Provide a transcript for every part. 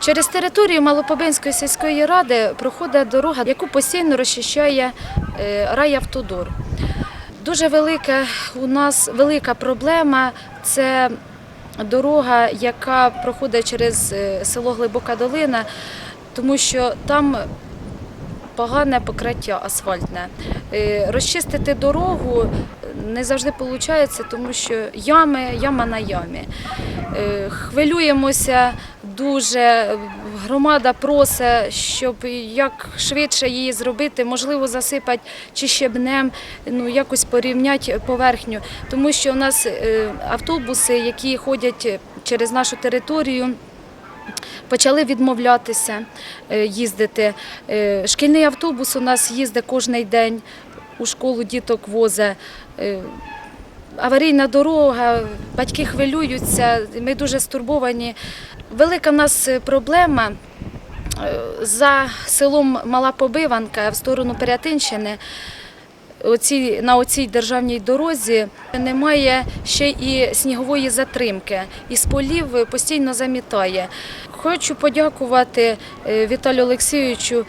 Через територію Малопобинської сільської ради проходить дорога, яку постійно розчищає е, райавтодор. Дуже велика у нас велика проблема це дорога, яка проходить через е, село Глибока Долина, тому що там погане покриття асфальтне. Е, Розчистити дорогу не завжди виходить, тому що ями, яма на ямі. Хвилюємося дуже. Громада просить, щоб як швидше її зробити, можливо, засипати чи щебнем, ну якось порівняти поверхню. Тому що у нас е, автобуси, які ходять через нашу територію, почали відмовлятися е, їздити. Е, Шкільний автобус у нас їздить кожен день, у школу діток возить. Е, Аварійна дорога, батьки хвилюються, ми дуже стурбовані. Велика в нас е, проблема е, за селом Мала Побиванка в сторону Перятинщини. На оцій державній дорозі немає ще і снігової затримки, і з полів постійно замітає. Хочу подякувати е, Віталію Олексійовичу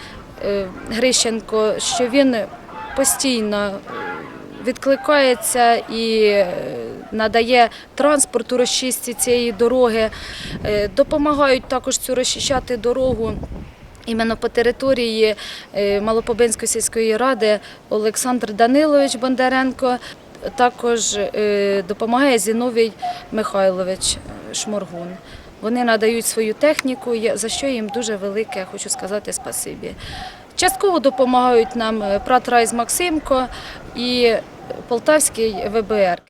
Грищенко, що він постійно відкликається і надає транспорту розчистці цієї дороги. Е, Допомагають також цю розчищати дорогу. Іменно по території е, Малопобинської сільської ради Олександр Данилович Бондаренко, також е, допомагає Зіновій Михайлович Шморгун. Вони надають свою техніку, за що їм дуже велике, хочу сказати, спасибі. Частково допомагають нам Прат Райз Максимко і Полтавський ВБР.